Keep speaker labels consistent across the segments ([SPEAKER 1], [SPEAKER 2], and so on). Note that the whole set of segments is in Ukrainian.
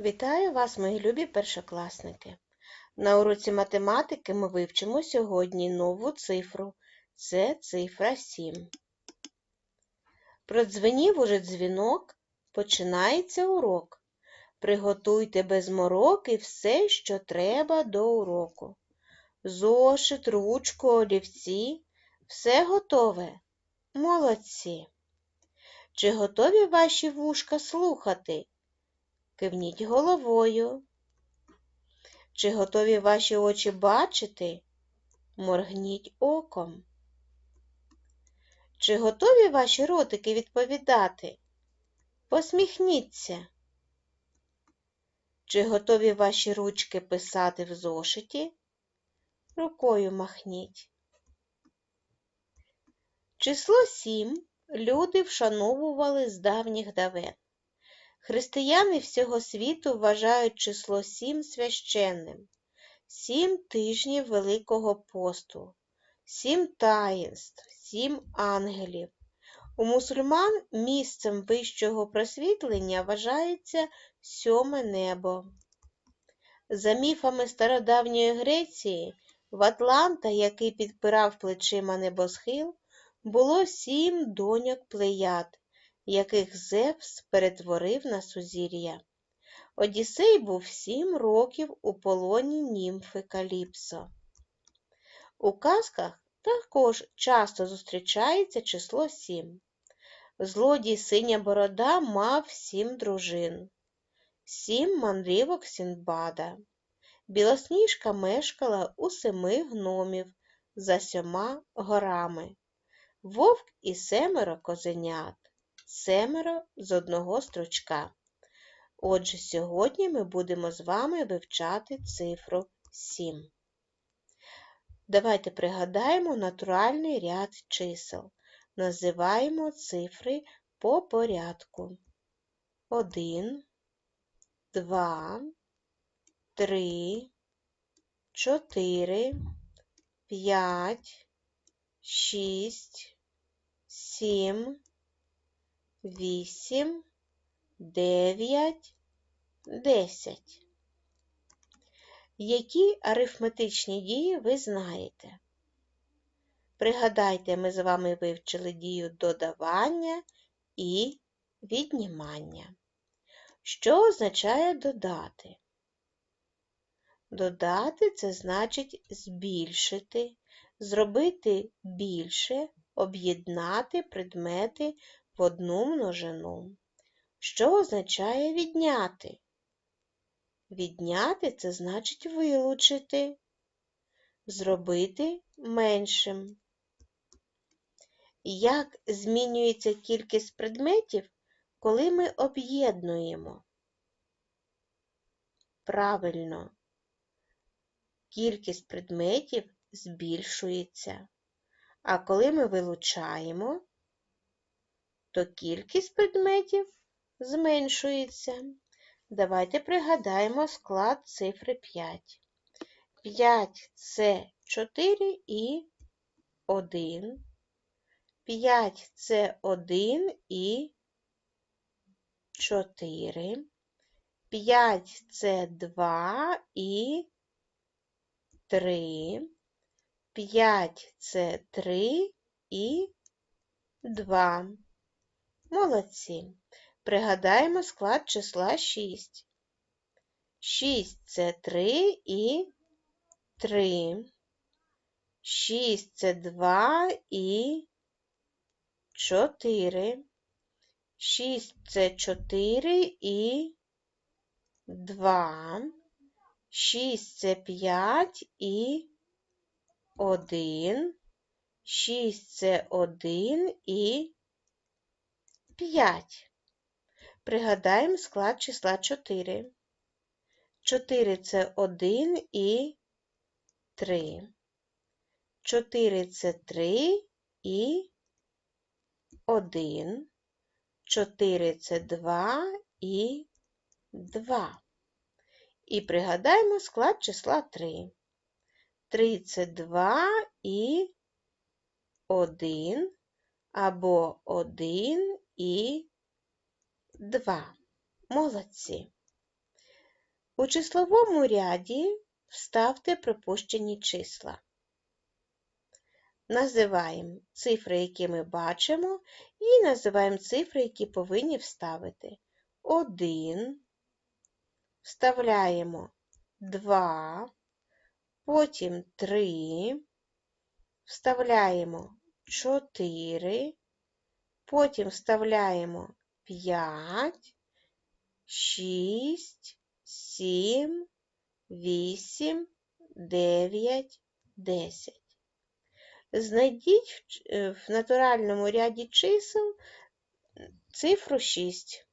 [SPEAKER 1] Вітаю вас, мої любі першокласники! На уроці математики ми вивчимо сьогодні нову цифру. Це цифра 7. Продзвенів уже дзвінок, починається урок. Приготуйте без мороки все, що треба до уроку. Зошит, ручку, олівці. Все готове. Молодці. Чи готові ваші вушка слухати? Кивніть головою. Чи готові ваші очі бачити? Моргніть оком. Чи готові ваші ротики відповідати? Посміхніться. Чи готові ваші ручки писати в зошиті? Рукою махніть. Число сім люди вшановували з давніх давен. Християни всього світу вважають число сім священним, сім тижнів Великого посту, сім таїнств, сім ангелів. У мусульман місцем вищого просвітлення вважається сьоме небо. За міфами стародавньої Греції, в Атланта, який підпирав плечима небосхил, було сім доньок плеяд, яких Зевс перетворив на сузір'я. Одіссей був сім років у полоні німфи Каліпсо. У казках також часто зустрічається число сім. Злодій синя борода мав сім дружин, сім мандрівок Сінбада. Білосніжка мешкала у семи гномів за сьома горами, вовк і семеро козенят семеро з одного стручка. Отже, сьогодні ми будемо з вами вивчати цифру 7. Давайте пригадаємо натуральний ряд чисел. Називаємо цифри по порядку. 1, 2, 3, 4, 5, 6, 7, вісім, дев'ять, десять. Які арифметичні дії ви знаєте? Пригадайте, ми з вами вивчили дію додавання і віднімання. Що означає додати? Додати це значить збільшити, зробити більше, об'єднати предмети в одну множину. Що означає відняти? Відняти це значить вилучити, зробити меншим. Як змінюється кількість предметів, коли ми об'єднуємо? Правильно, кількість предметів збільшується. А коли ми вилучаємо, то кількість предметів зменшується. Давайте пригадаємо склад цифри 5. 5 це 4 і 1. 5 це 1 і 4. 5 це 2 і 3. 5 це 3 і 2. Молодці. Пригадаємо склад числа 6. 6 це 3 і 3. 6 це 2 і 4. 6 це 4 і 2. 6 це 5 і 1. 6 це 1 і 5. Пригадаємо склад числа 4. 4 це 1 і 3. 4 це 3 і 1. 4 це 2 і 2. І пригадаємо склад числа 3. 3 це 2 і 1 або 1 і 2. Молодці. У числовому ряді вставте пропущені числа. Називаємо цифри, які ми бачимо, і називаємо цифри, які повинні вставити. 1, вставляємо 2, потім 3, вставляємо 4, потім вставляємо 5, 6, 7, 8, 9, 10. Знайдіть в натуральному ряді чисел цифру 6.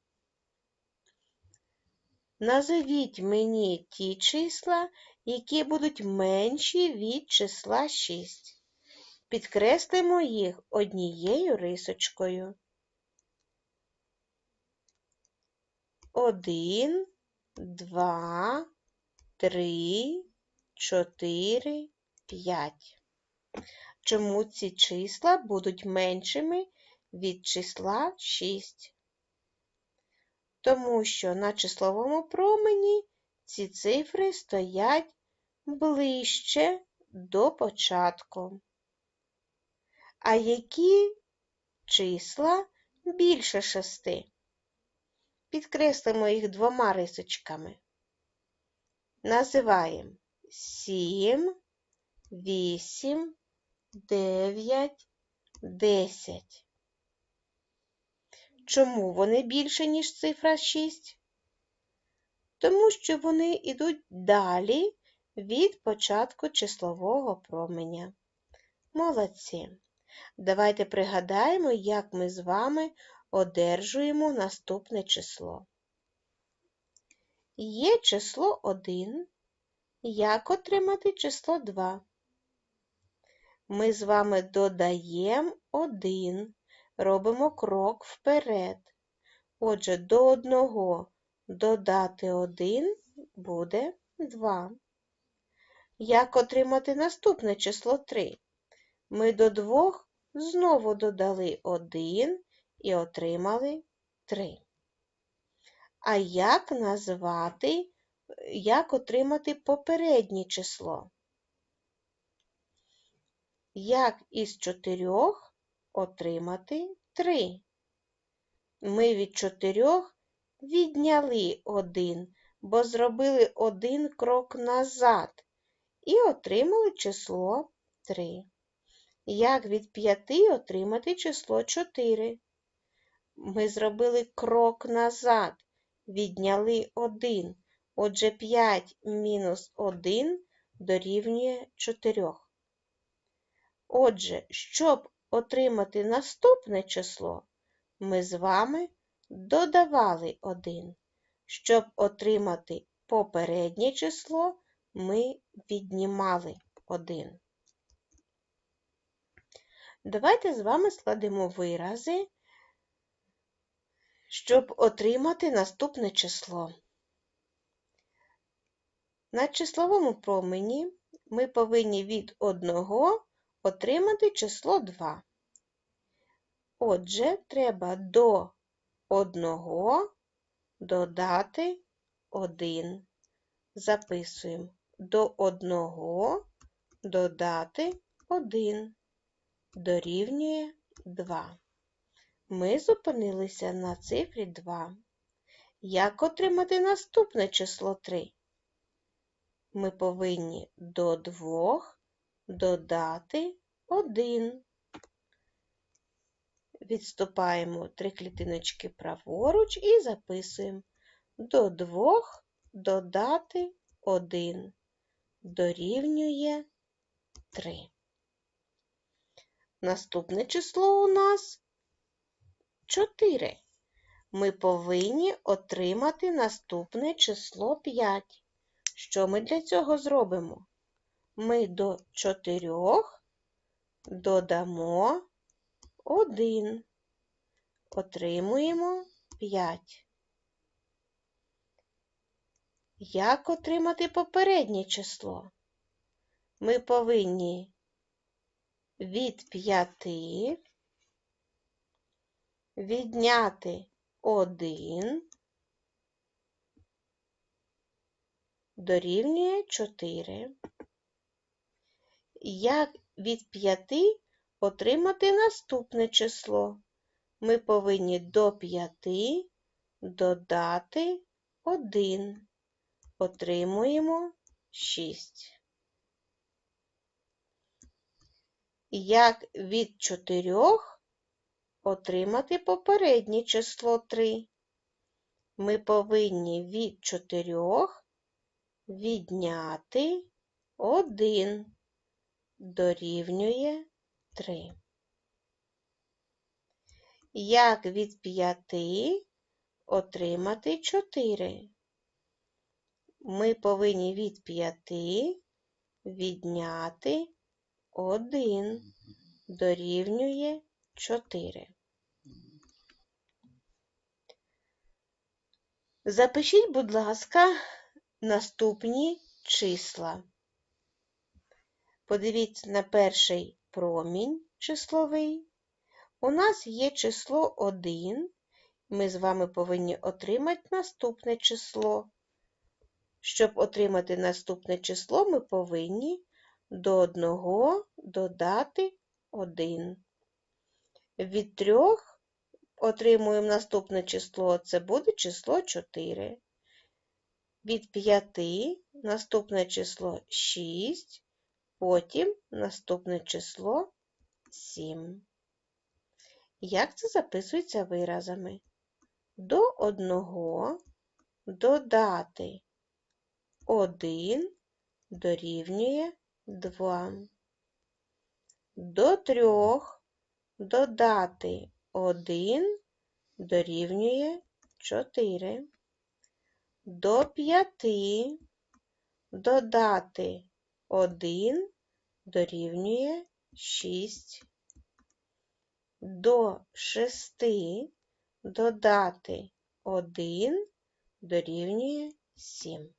[SPEAKER 1] Назовіть мені ті числа, які будуть менші від числа 6. Підкреслимо їх однією рисочкою. 1, 2, 3, 4, 5. Чому ці числа будуть меншими від числа 6? Тому що на числовому промені ці цифри стоять ближче до початку. А які числа більше шести? Підкреслимо їх двома рисочками. Називаємо 7, 8, 9, 10. Чому вони більше, ніж цифра 6? Тому що вони йдуть далі від початку числового променя. Молодці. Давайте пригадаємо, як ми з вами одержуємо наступне число. Є число 1. Як отримати число 2? Ми з вами додаємо 1, робимо крок вперед. Отже, до 1 додати 1 буде 2. Як отримати наступне число 3? Ми до 2 знову додали 1 і отримали 3. А як назвати, як отримати попереднє число? Як із 4 отримати 3? Ми від 4 відняли 1, бо зробили один крок назад і отримали число 3. Як від 5 отримати число 4? Ми зробили крок назад, відняли 1. Отже, 5 мінус 1 дорівнює 4. Отже, щоб отримати наступне число, ми з вами додавали 1. Щоб отримати попереднє число, ми віднімали 1. Давайте з вами складемо вирази, щоб отримати наступне число. На числовому промені ми повинні від 1 отримати число 2. Отже, треба до 1 додати 1. Записуємо до 1 додати 1 дорівнює 2. Ми зупинилися на цифрі 2. Як отримати наступне число 3? Ми повинні до 2 додати 1. Відступаємо три клітиночки праворуч і записуємо до 2 додати 1 дорівнює 3. Наступне число у нас 4. Ми повинні отримати наступне число 5. Що ми для цього зробимо? Ми до 4 додамо 1. Отримуємо 5. Як отримати попереднє число? Ми повинні від 5 відняти 1 дорівнює 4. Як від 5 отримати наступне число? Ми повинні до 5 додати 1. Отримуємо 6. Як від 4 отримати попереднє число 3? Ми повинні від 4 відняти 1 дорівнює 3. Як від 5 отримати 4? Ми повинні від 5 відняти 1 дорівнює 4. Запишіть, будь ласка, наступні числа. Подивіться на перший промінь числовий. У нас є число 1. Ми з вами повинні отримати наступне число. Щоб отримати наступне число, ми повинні до 1 додати 1. Від 3 отримуємо наступне число, це буде число 4. Від 5 наступне число 6, потім наступне число 7. Як це записується виразами? До 1 додати 1 дорівнює 2. До 3 додати 1 дорівнює 4. До 5 додати 1 дорівнює 6. До 6 додати 1 дорівнює 7.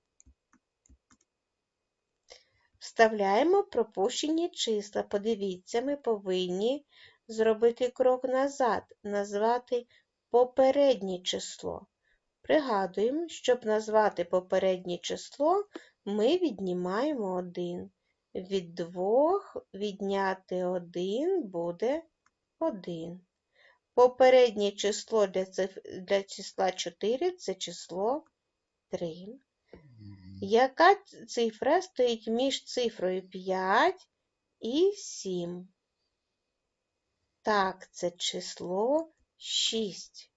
[SPEAKER 1] Вставляємо пропущені числа. Подивіться, ми повинні зробити крок назад, назвати попереднє число. Пригадуємо, щоб назвати попереднє число, ми віднімаємо 1. Від 2 відняти 1 буде 1. Попереднє число для, для числа 4 це число 3. Яка цифра стоїть між цифрою 5 і 7? Так, це число 6.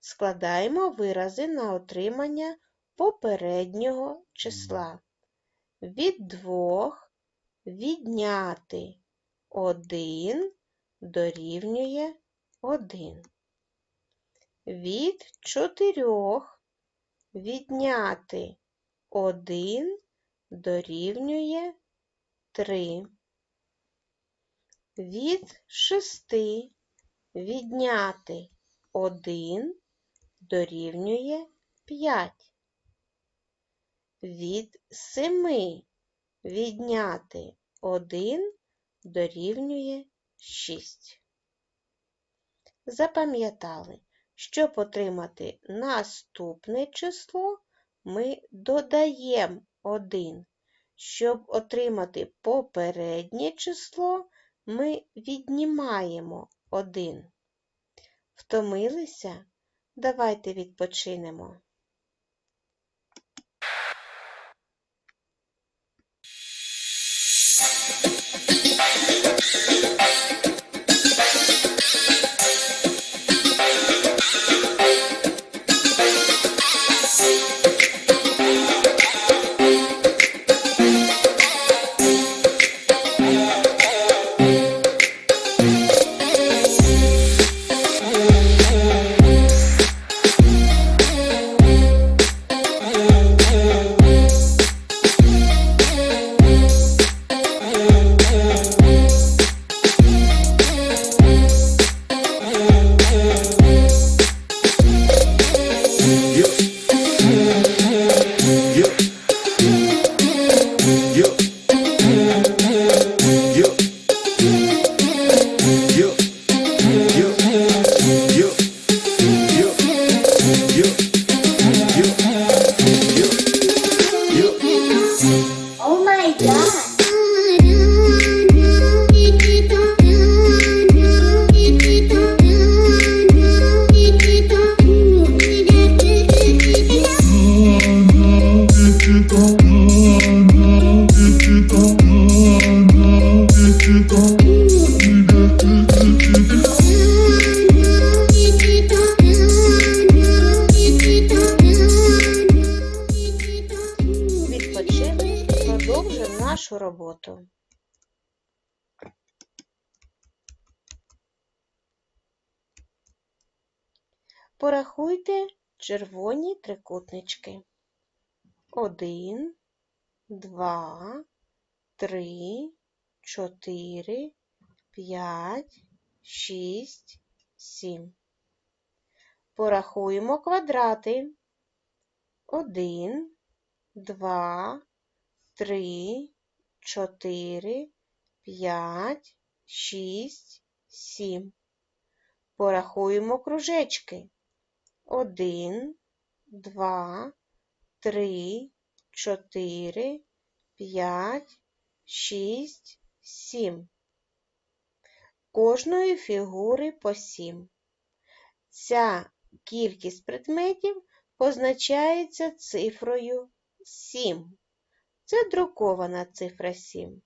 [SPEAKER 1] Складаємо вирази на отримання попереднього числа. Від 2 відняти 1 дорівнює 1. Від 4 відняти 1 дорівнює 3. Від 6 відняти 1 дорівнює 5. Від 7 відняти 1 дорівнює 6. Запам'ятали, щоб отримати наступне число, ми додаємо 1. Щоб отримати попереднє число, ми віднімаємо 1. Втомилися? Давайте відпочинемо. you трикутнички. Один, два, три, чотири, п'ять, шість, сім. Порахуємо квадрати. Один, два, три, чотири, п'ять, шість, сім. Порахуємо кружечки. Один, два, три, чотири, п'ять, шість, сім. Кожної фігури по сім. Ця кількість предметів позначається цифрою 7. Це друкована цифра 7.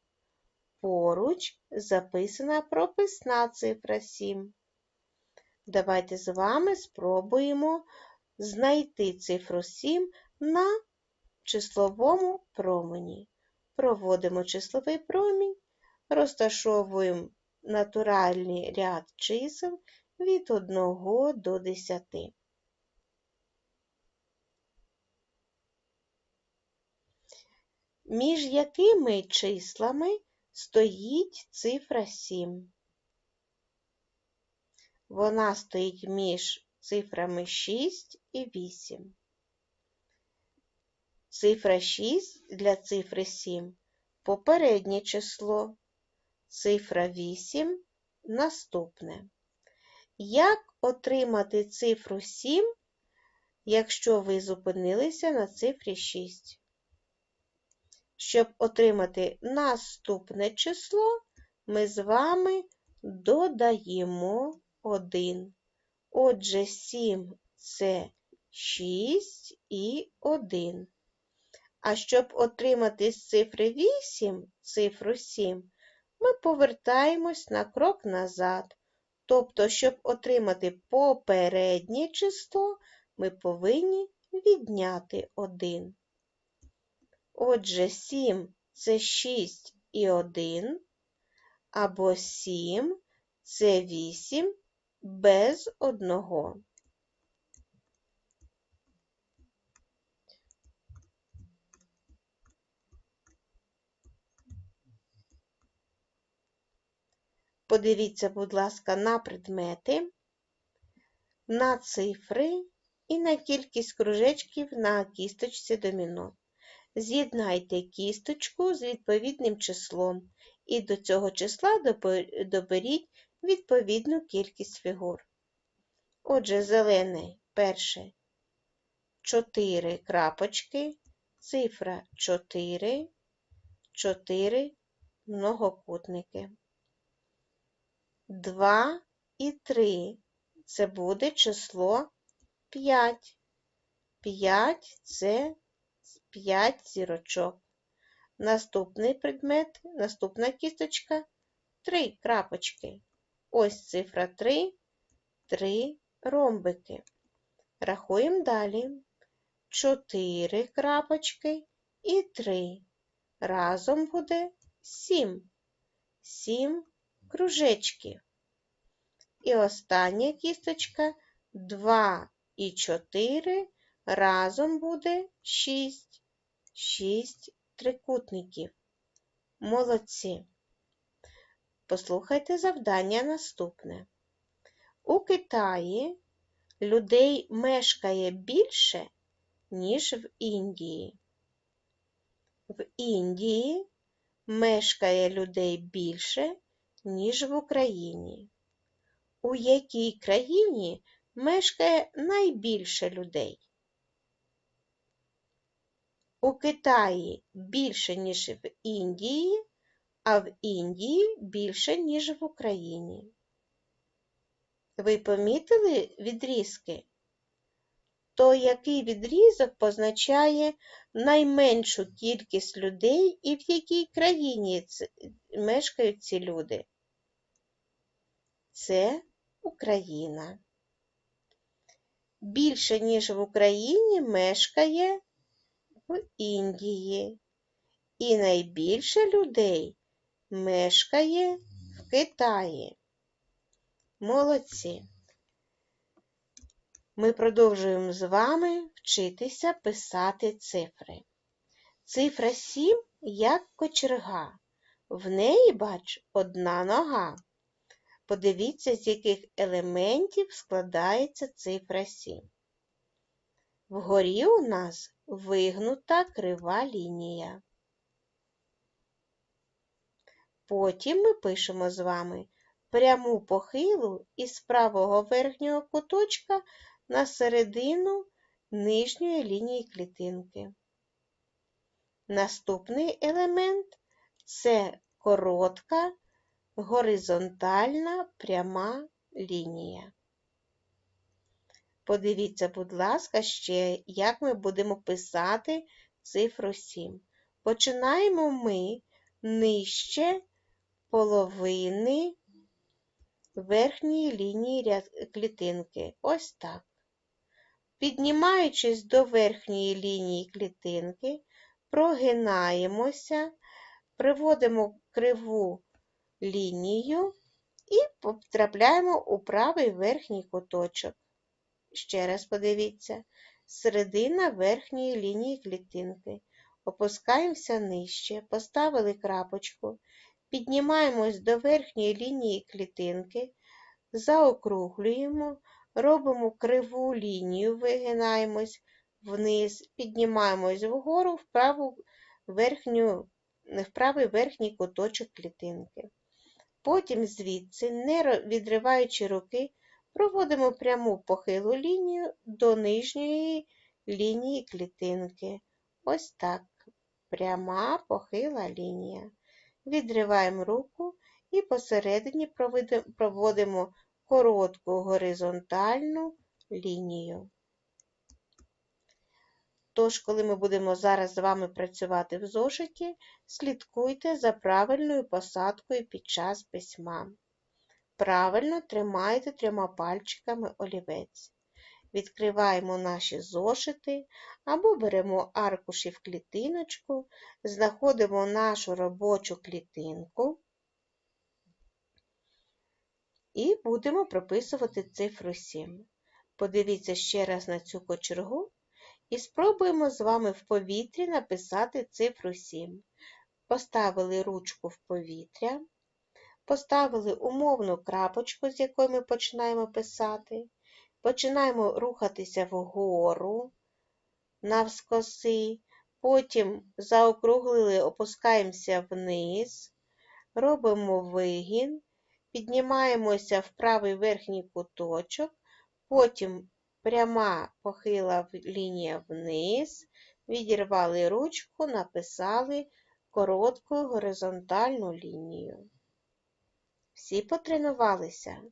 [SPEAKER 1] Поруч записана прописна цифра 7. Давайте з вами спробуємо знайти цифру 7 на числовому промені. Проводимо числовий промінь, розташовуємо натуральний ряд чисел від 1 до 10. Між якими числами стоїть цифра 7? Вона стоїть між цифрами 6 і 8. Цифра 6 для цифри 7 попереднє число. Цифра 8 наступне. Як отримати цифру 7, якщо ви зупинилися на цифрі 6? Щоб отримати наступне число, ми з вами додаємо 1. Отже, 7 це 6 і 1. А щоб отримати з цифри 8 цифру 7, ми повертаємось на крок назад. Тобто, щоб отримати попереднє число, ми повинні відняти 1. Отже, 7 це 6 і 1, або 7 це 8 без одного. Подивіться, будь ласка, на предмети, на цифри і на кількість кружечків на кісточці доміно. З'єднайте кісточку з відповідним числом і до цього числа доберіть відповідну кількість фігур. Отже, зелений перше 4 крапочки, цифра 4, 4 многокутники. 2 і 3 це буде число 5. 5 це 5 зірочок. Наступний предмет, наступна кісточка 3 крапочки. Ось цифра 3, 3 ромбики. Рахуємо далі. 4 крапочки і 3. Разом буде 7. 7 кружечків. І остання кісточка 2 і 4. Разом буде 6. 6 трикутників. Молодці. Послухайте завдання наступне. У Китаї людей мешкає більше, ніж в Індії. В Індії мешкає людей більше, ніж в Україні. У якій країні мешкає найбільше людей? У Китаї більше, ніж в Індії, а в Індії більше, ніж в Україні. Ви помітили відрізки? То який відрізок позначає найменшу кількість людей і в якій країні мешкають ці люди? Це Україна. Більше, ніж в Україні, мешкає в Індії. І найбільше людей мешкає в Китаї. Молодці! Ми продовжуємо з вами вчитися писати цифри. Цифра 7 як кочерга. В неї, бач, одна нога. Подивіться, з яких елементів складається цифра 7. Вгорі у нас вигнута крива лінія. Потім ми пишемо з вами пряму похилу із правого верхнього куточка на середину нижньої лінії клітинки. Наступний елемент це коротка горизонтальна пряма лінія. Подивіться, будь ласка, ще, як ми будемо писати цифру 7. Починаємо ми нижче половини верхньої лінії клітинки. Ось так. Піднімаючись до верхньої лінії клітинки, прогинаємося, приводимо криву лінію і потрапляємо у правий верхній куточок. Ще раз подивіться, середина верхньої лінії клітинки. Опускаємося нижче, поставили крапочку, піднімаємось до верхньої лінії клітинки, заокруглюємо, робимо криву лінію, вигинаємось вниз, піднімаємось вгору в праву верхню, в правий верхній куточок клітинки. Потім звідси, не відриваючи руки, проводимо пряму похилу лінію до нижньої лінії клітинки. Ось так. Пряма похила лінія. Відриваємо руку і посередині проводимо коротку горизонтальну лінію. Тож, коли ми будемо зараз з вами працювати в зошиті, слідкуйте за правильною посадкою під час письма. Правильно тримайте трьома пальчиками олівець. Відкриваємо наші зошити або беремо аркуші в клітиночку, знаходимо нашу робочу клітинку і будемо прописувати цифру 7. Подивіться ще раз на цю кочергу і спробуємо з вами в повітрі написати цифру 7. Поставили ручку в повітря, поставили умовну крапочку, з якої ми починаємо писати. Починаємо рухатися вгору навскоси, потім заокруглили, опускаємося вниз, робимо вигін, піднімаємося в правий верхній куточок, потім пряма похила лінія вниз, відірвали ручку, написали коротку горизонтальну лінію. Всі потренувалися.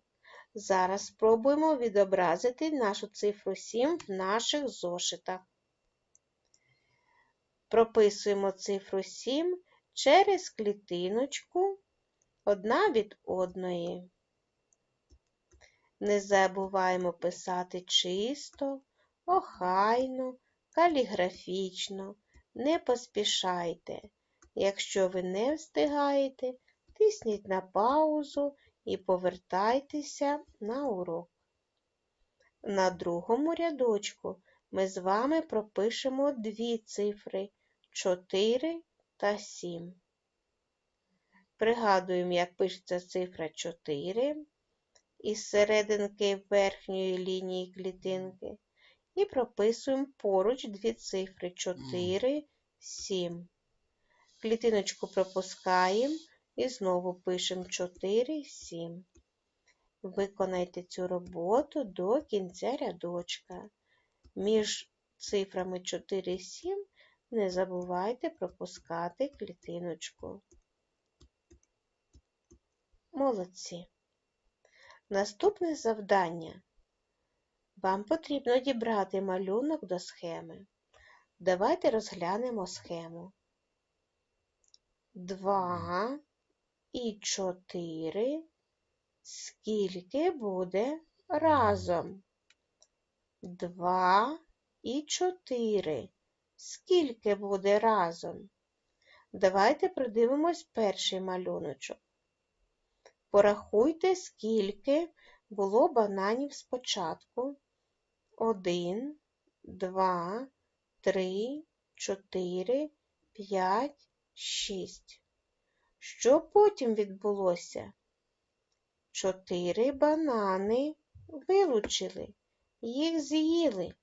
[SPEAKER 1] Зараз спробуємо відобразити нашу цифру 7 в наших зошитах. Прописуємо цифру 7 через клітиночку одна від одної. Не забуваємо писати чисто, охайно, каліграфічно, не поспішайте. Якщо ви не встигаєте, тисніть на паузу і повертайтеся на урок. На другому рядочку ми з вами пропишемо дві цифри 4 та 7. Пригадуємо, як пишеться цифра 4 із серединки верхньої лінії клітинки. І прописуємо поруч дві цифри 4, 7. Клітиночку пропускаємо і знову пишемо 4, 7. Виконайте цю роботу до кінця рядочка. Між цифрами 4 і 7 не забувайте пропускати клітиночку. Молодці. Наступне завдання. Вам потрібно дібрати малюнок до схеми. Давайте розглянемо схему. 2 і 4. Скільки буде разом? 2 і 4. Скільки буде разом? Давайте придивимось перший малюночок. Порахуйте, скільки було бананів спочатку. Один, два, три, чотири, п'ять, шість. Що потім відбулося? Чотири банани вилучили, їх з'їли.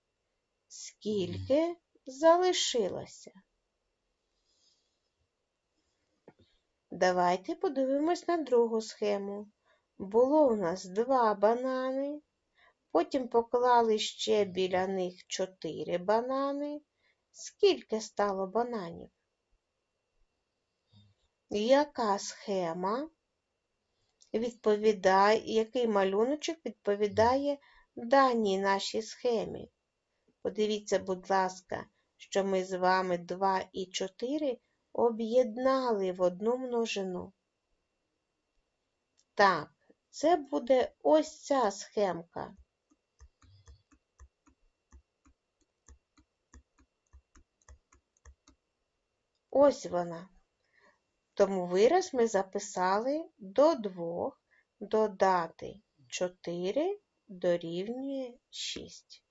[SPEAKER 1] Скільки залишилося? Давайте подивимось на другу схему. Було у нас два банани, потім поклали ще біля них чотири банани. Скільки стало бананів? Яка схема відповідає, який малюночок відповідає даній нашій схемі? Подивіться, будь ласка, що ми з вами 2 і 4 об'єднали в одну множину. Так, це буде ось ця схемка. Ось вона. Тому вираз ми записали до 2 додати 4 дорівнює 6.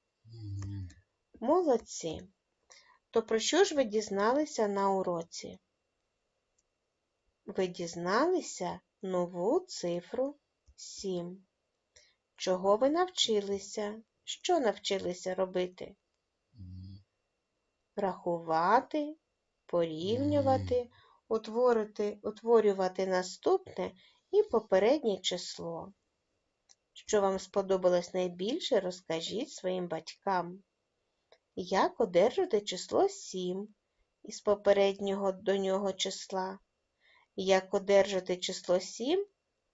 [SPEAKER 1] Молодці. То про що ж ви дізналися на уроці? Ви дізналися нову цифру 7. Чого ви навчилися? Що навчилися робити? Рахувати, порівнювати, утворити, утворювати наступне і попереднє число. Що вам сподобалось найбільше, розкажіть своїм батькам. Як одержати число 7 із попереднього до нього числа? Як одержати число 7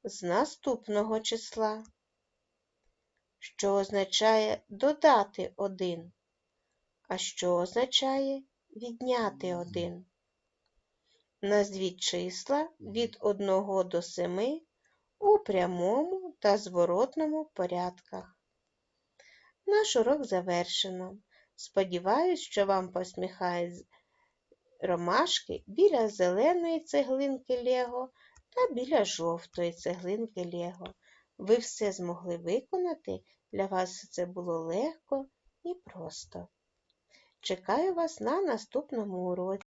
[SPEAKER 1] з наступного числа? Що означає додати 1? А що означає відняти 1? Назвіть числа від 1 до 7 у прямому та зворотному порядках. Наш урок завершено. Сподіваюсь, що вам посміхають ромашки біля зеленої цеглинки Лего та біля жовтої цеглинки Лего. Ви все змогли виконати, для вас це було легко і просто. Чекаю вас на наступному уроці.